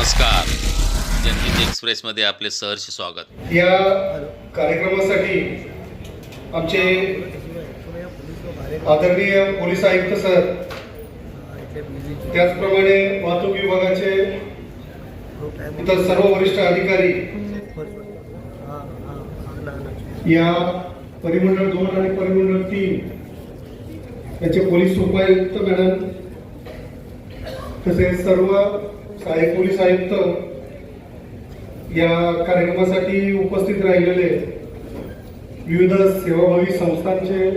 नमस्कार. जनहित एक्सप्रेसमध्ये आपले सहर्ष स्वागत. या कार्यक्रमासाठी आमचे आदरणीय पोलीस आयुक्त सर त्याचप्रमाणे वाहतूक विभागाचे इतर सर्व वरिष्ठ अधिकारी या परिमंडळ दोन आणि परिमंडळ तीन याचे पोलीस उपायुक्त मॅडम तसेच सर्व सहाय्यक पोलीस आयुक्त या कार्यक्रमासाठी उपस्थित राहिलेले विविध सेवाभावी संस्थांचे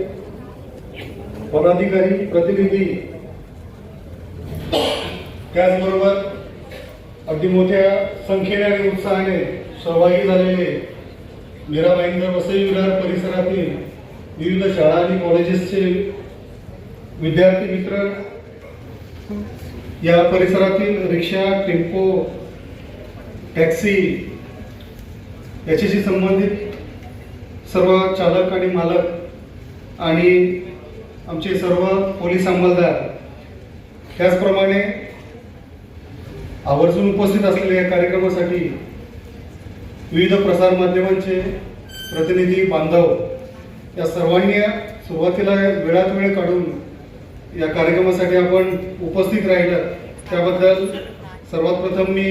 पदाधिकारी प्रतिनिधी त्याचबरोबर अगदी मोठ्या संख्येने आणि उत्साहाने सहभागी झालेले मीरा भाईंदर वसई विरार परिसरातील विविध शाळा आणि कॉलेजेसचे विद्यार्थी मित्र या परिसरातील रिक्षा टेम्पो टॅक्सी याच्याशी संबंधित सर्व चालक आणि मालक आणि आमचे सर्व पोलीस अंमलदार त्याचप्रमाणे आवर्जून उपस्थित असलेल्या या कार्यक्रमासाठी विविध प्रसारमाध्यमांचे प्रतिनिधी बांधव या सर्वांनी सुरुवातीला वेळात वेळ काढून या कार्यक्रमासाठी आपण उपस्थित राहिलं. त्याबद्दल सर्वात प्रथम मी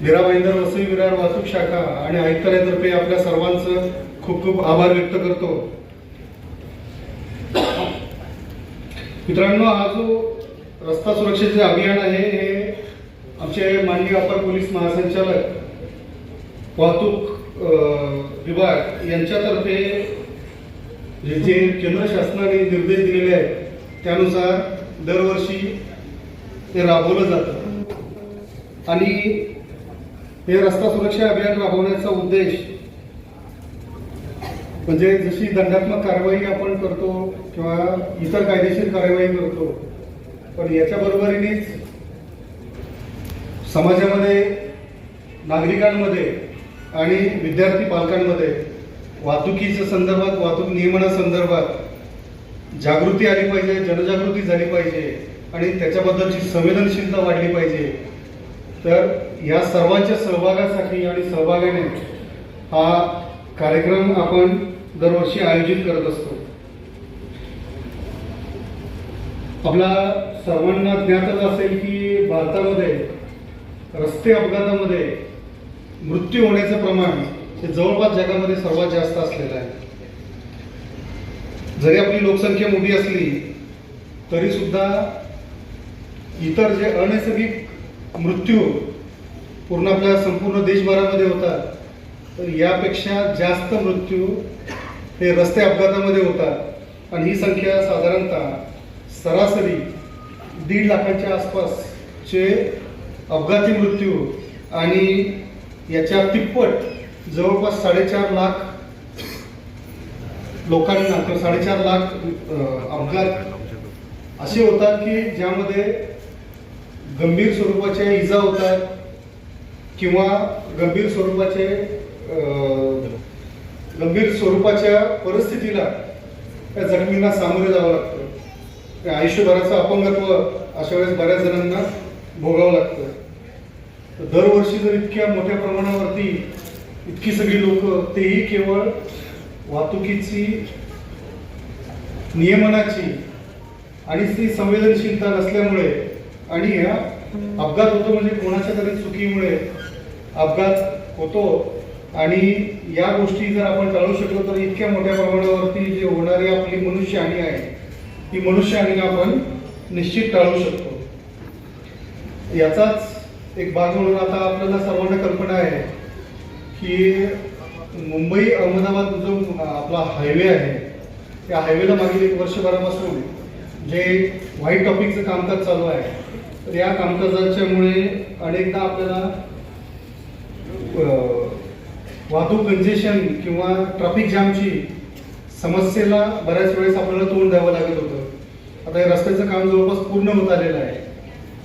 मीरा भाईंदर वसई विरार वाहतूक शाखा आणि आयुक्तालयातर्फे आपल्या सर्वांचं खूप खूप आभार व्यक्त करतो. मित्रांनो हा जो रस्ता सुरक्षेचे अभियान आहे हे आमचे माननीय अपर पोलीस महासंचालक वाहतूक विभाग यांच्यातर्फे जे केंद्र शासनाने निर्देश दिलेले आहेत त्यानुसार दरवर्षी ते राबवलं जातं. आणि हे रस्ता सुरक्षा अभियान राबवण्याचा उद्देश म्हणजे जशी दंडात्मक कारवाई आपण करतो किंवा इतर कायदेशीर कारवाई करतो पण याच्या बरोबरीनेच समाजामध्ये नागरिकांमध्ये आणि विद्यार्थी पालकांमध्ये वाहतुकीच्या संदर्भात वाहतूक नियमनासंदर्भात जागृती आली पाहिजे जनजागृती झाली पाहिजे. आणि त्याच्याबद्दलची संवेदनशीलता वाढली पाहिजे. तर या सर्वांच्या सहभागासाठी आणि सहभागाने हा कार्यक्रम आपण दरवर्षी आयोजित करत असतो. आपला सर्वांना ज्ञातच असेल की भारतामध्ये रस्ते अपघातामध्ये मृत्यू होण्याचं प्रमाण हे जवळपास जगामध्ये सर्वात जास्त असलेलं आहे. जरी आपली लोकसंख्या मोठी असली तरी सुद्धा इतर जे अनैसर्गिक मृत्यू पूर्ण आपल्या संपूर्ण देशभरामध्ये होतात तर यापेक्षा जास्त मृत्यू हे रस्ते अपघातामध्ये होतात. आणि ही संख्या साधारणतः सरासरी दीड लाखाच्या आसपासचे अपघाती मृत्यू आणि याच्या तिप्पट जवळपास साडेचार लाख लोकांना किंवा साडेचार लाख अपघात असे होतात की ज्यामध्ये गंभीर स्वरूपाच्या इजा होतात किंवा गंभीर स्वरूपाचे गंभीर स्वरूपाच्या परिस्थितीला त्या जखमींना सामोरे जावं लागतं. त्या आयुष्यभराचं अपंगत्व अशा वेळेस बऱ्याच जणांना भोगावं लागतं. दरवर्षी जर इतक्या मोठ्या प्रमाणावरती इतकी सगळी लोक तेही केवळ वाहतुकीची नियमनाची आणि ती संवेदनशीलता नसल्यामुळे आणि अपघात होतो म्हणजे कोणाच्या तरी चुकीमुळे अपघात होतो. आणि या गोष्टी जर आपण टाळू शकलो तर इतक्या मोठ्या प्रमाणावरती जे होणारी आपली मनुष्यहानी आहे ती मनुष्यहानी आपण निश्चित टाळू शकतो. याचाच एक भाग म्हणून आता आपल्याला सर्वांना कल्पना आहे की मुंबई अहमदाबाद जो आपला हायवे आहे त्या हायवेला मागील एक वर्षभरापासून जे व्हाईट टॉपिकचं कामकाज चालू आहे तर या कामकाजाच्यामुळे अनेकदा आपल्याला वाहतूक कंजेशन किंवा ट्रॅफिक जामची समस्येला बऱ्याच वेळेस आपल्याला तोंड द्यावं लागत होतं. आता हे रस्त्याचं काम जवळपास पूर्ण होत आलेलं आहे.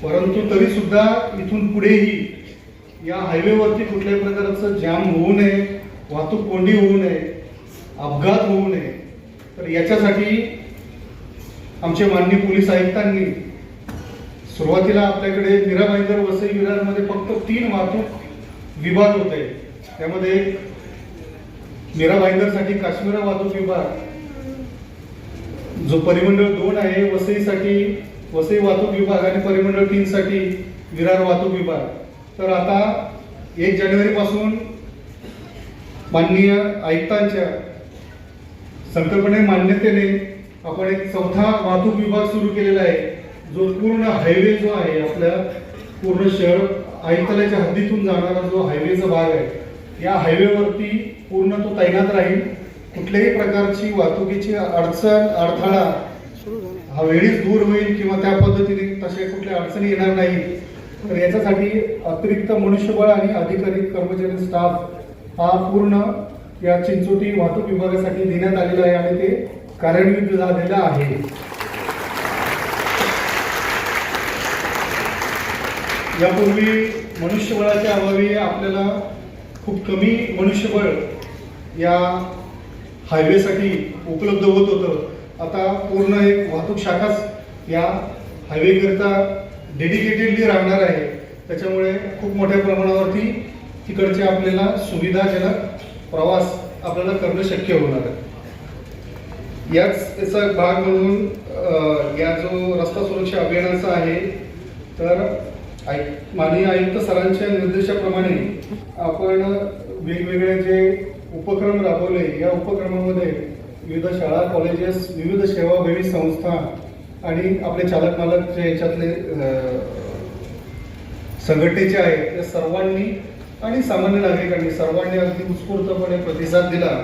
परंतु तरीसुद्धा इथून पुढेही या हायवेवरती कुठल्याही प्रकारचं जाम होऊ नये वाहतूक कोंडी होऊ नये अपघात होऊ नये तर याच्यासाठी आमचे माननीय पोलीस आयुक्तांनी सुरुवातीला आपल्याकडे मीरा भाईंदर वसई विरारमध्ये फक्त तीन वाहतूक विभाग होते. त्यामध्ये मीरा भाईंदरसाठी काश्मीरा वाहतूक विभाग जो परिमंडळ दोन आहे वसईसाठी वसई वाहतूक विभाग आणि परिमंडळ तीनसाठी विरार वाहतूक विभाग. तर आता एक जानेवारीपासून माननीय आयुक्तांच्या संकल्पने मान्यतेने आपण एक चौथा वाहतूक विभाग सुरू केलेला आहे. जो पूर्ण हायवे जो आहे आपल्या पूर्ण शहर आयतलाच्या हद्दीतून जाणारा जो हायवेचा भाग आहे या हायवेवरती पूर्ण तो तैनात राहील. कुठल्याही प्रकारची वाहतुकीची अडचण अडथळा हा वेळीच दूर होईल किंवा त्या पद्धतीने तशा कुठल्या अडचणी येणार नाही. तर याच्यासाठी अतिरिक्त मनुष्यबळ आणि अधिकारी कर्मचारी स्टाफ हा पूर्ण या चिंचोटी वाहतूक विभागासाठी देण्यात आलेला आहे आणि ते कार्यान्वित झालेला आहे. यापूर्वी मनुष्यबळाच्या अभावी आपल्याला खूप कमी मनुष्यबळ या हायवेसाठी उपलब्ध होत होतं. आता पूर्ण एक वाहतूक शाखाच या हायवेकरिता डेडिकेटेडली राहणार आहे. त्याच्यामुळे खूप मोठ्या प्रमाणावरती तिकडचे आपल्याला सुविधाजनक प्रवास आपल्याला करणं शक्य होणार आहे. याच याचा भाग म्हणून या जो रस्ता सुरक्षा अभियानाचा आहे तर आय माननीय आयुक्त सरांच्या निर्देशाप्रमाणे आपण वेगवेगळे जे उपक्रम राबवले या उपक्रमामध्ये विविध शाळा कॉलेजेस विविध सेवाभावी संस्था आणि आपले चालक मालक जे याच्यातले संघटनेचे आहेत त्या सर्वांनी आणि सामान्य नागरिकांनी सर्वांनी अगदी उत्स्फूर्तपणे प्रतिसाद दिला.